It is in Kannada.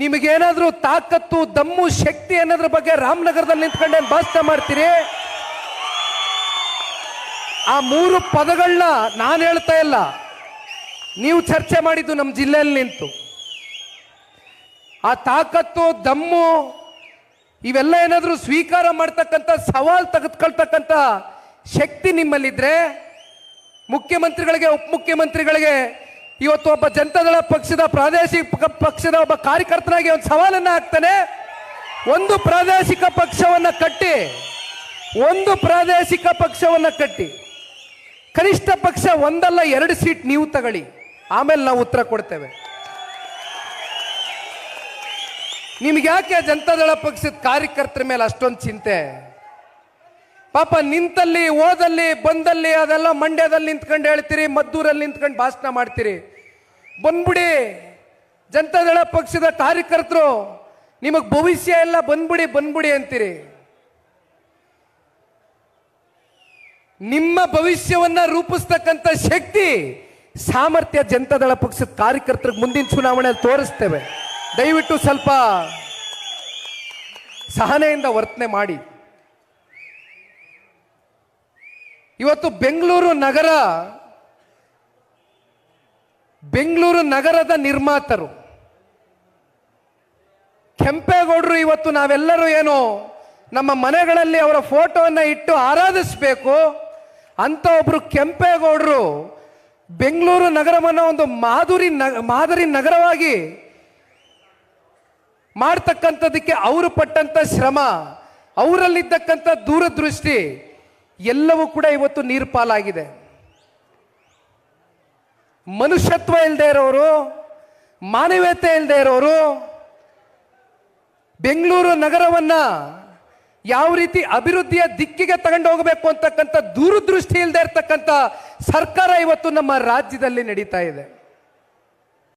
ನಿಮಗೇನಾದ್ರೂ ತಾಕತ್ತು, ದಮ್ಮು, ಶಕ್ತಿ ಅನ್ನೋದ್ರ ಬಗ್ಗೆ ರಾಮನಗರದಲ್ಲಿ ನಿಂತ್ಕೊಂಡೆ ಭಾಷಣ ಮಾಡ್ತೀರಿ? ಆ ಮೂರು ಪದಗಳನ್ನ ನಾನು ಹೇಳ್ತಾ ಇಲ್ಲ. ನೀವು ಚರ್ಚೆ ಮಾಡಿದ್ದು ನಮ್ಮ ಜಿಲ್ಲೆಯಲ್ಲಿ ನಿಂತು. ಆ ತಾಕತ್ತು, ದಮ್ಮು, ಇವೆಲ್ಲ ಏನಾದರೂ ಸ್ವೀಕಾರ ಮಾಡ್ತಕ್ಕಂಥ, ಸವಾಲು ತೆಗೆದುಕೊಳ್ತಕ್ಕಂಥ ಶಕ್ತಿ ನಿಮ್ಮಲ್ಲಿದ್ದರೆ ಮುಖ್ಯಮಂತ್ರಿಗಳಿಗೆ, ಉಪಮುಖ್ಯಮಂತ್ರಿಗಳಿಗೆ ಇವತ್ತು ಒಬ್ಬ ಜನತಾದಳ ಪಕ್ಷದ ಪ್ರಾದೇಶಿಕ ಪಕ್ಷದ ಒಬ್ಬ ಕಾರ್ಯಕರ್ತನಾಗಿ ಒಂದು ಸವಾಲನ್ನು ಹಾಕ್ತಾನೆ. ಒಂದು ಪ್ರಾದೇಶಿಕ ಪಕ್ಷವನ್ನ ಕಟ್ಟಿ, ಒಂದು ಪ್ರಾದೇಶಿಕ ಪಕ್ಷವನ್ನ ಕಟ್ಟಿ. ಕನಿಷ್ಠ ಪಕ್ಷ ಒಂದಲ್ಲ, ಎರಡು ಸೀಟ್ ನೀವು ತಗೊಳ್ಳಿ. ಆಮೇಲೆ ನಾವು ಉತ್ತರ ಕೊಡ್ತೇವೆ. ನಿಮ್ಗೆ ಯಾಕೆ ಜನತಾದಳ ಪಕ್ಷದ ಕಾರ್ಯಕರ್ತರ ಮೇಲೆ ಅಷ್ಟೊಂದು ಚಿಂತೆ? ಪಾಪ ನಿಂತಲ್ಲಿ, ಓದಲ್ಲಿ, ಬಂದಲ್ಲಿ, ಅದೆಲ್ಲ ಮಂಡ್ಯದಲ್ಲಿ ನಿಂತ್ಕೊಂಡು ಹೇಳ್ತೀರಿ, ಮದ್ದೂರಲ್ಲಿ ನಿಂತ್ಕೊಂಡು ಭಾಷಣ ಮಾಡ್ತೀರಿ. ಬಂದ್ಬಿಡಿ. ಜನತಾದಳ ಪಕ್ಷದ ಕಾರ್ಯಕರ್ತರು, ನಿಮಗೆ ಭವಿಷ್ಯ ಎಲ್ಲ ಬಂದ್ಬಿಡಿ ಬಂದ್ಬಿಡಿ ಅಂತೀರಿ. ನಿಮ್ಮ ಭವಿಷ್ಯವನ್ನ ರೂಪಿಸ್ತಕ್ಕಂಥ ಶಕ್ತಿ ಸಾಮರ್ಥ್ಯ ಜನತಾದಳ ಪಕ್ಷದ ಕಾರ್ಯಕರ್ತರಿಗೆ ಮುಂದಿನ ಚುನಾವಣೆಯಲ್ಲಿ ತೋರಿಸ್ತೇವೆ. ದಯವಿಟ್ಟು ಸ್ವಲ್ಪ ಸಹನೆಯಿಂದ ವರ್ತನೆ ಮಾಡಿ. ಇವತ್ತು ಬೆಂಗಳೂರು ನಗರ, ಬೆಂಗಳೂರು ನಗರದ ನಿರ್ಮಾತರು. ಕೆಂಪೇಗೌಡರು ಇವತ್ತು ನಾವೆಲ್ಲರೂ ಏನು ನಮ್ಮ ಮನೆಗಳಲ್ಲಿ ಅವರ ಫೋಟೋವನ್ನು ಇಟ್ಟು ಆರಾಧಿಸಬೇಕು. ಅಂತ ಒಬ್ಬರು ಕೆಂಪೇಗೌಡರು ಬೆಂಗಳೂರು ನಗರವನ್ನು ಒಂದು ಮಾಧುರಿ ನಗ, ಮಾದರಿ ನಗರವಾಗಿ ಮಾಡ್ತಕ್ಕಂಥದ್ದಕ್ಕೆ ಅವರು ಪಟ್ಟಂಥ ಶ್ರಮ, ಅವರಲ್ಲಿದ್ದಕ್ಕಂಥ ದೂರದೃಷ್ಟಿ ಎಲ್ಲವೂ ಕೂಡ ಇವತ್ತು ನೀರು ಪಾಲಾಗಿದೆ ಮನುಷ್ಯತ್ವ ಇಲ್ಲದೆ ಇರೋರು, ಮಾನವೀಯತೆ ಇಲ್ಲದೆ ಇರೋರು, ಬೆಂಗಳೂರು ನಗರವನ್ನ ಯಾವ ರೀತಿ ಅಭಿವೃದ್ಧಿಯ ದಿಕ್ಕಿಗೆ ತಗೊಂಡು ಹೋಗಬೇಕು ಅಂತಕ್ಕಂಥ ದೂರದೃಷ್ಟಿ ಇಲ್ಲದೆ ಇರತಕ್ಕಂಥ ಸರ್ಕಾರ ಇವತ್ತು ನಮ್ಮ ರಾಜ್ಯದಲ್ಲಿ ನಡೀತಾ ಇದೆ.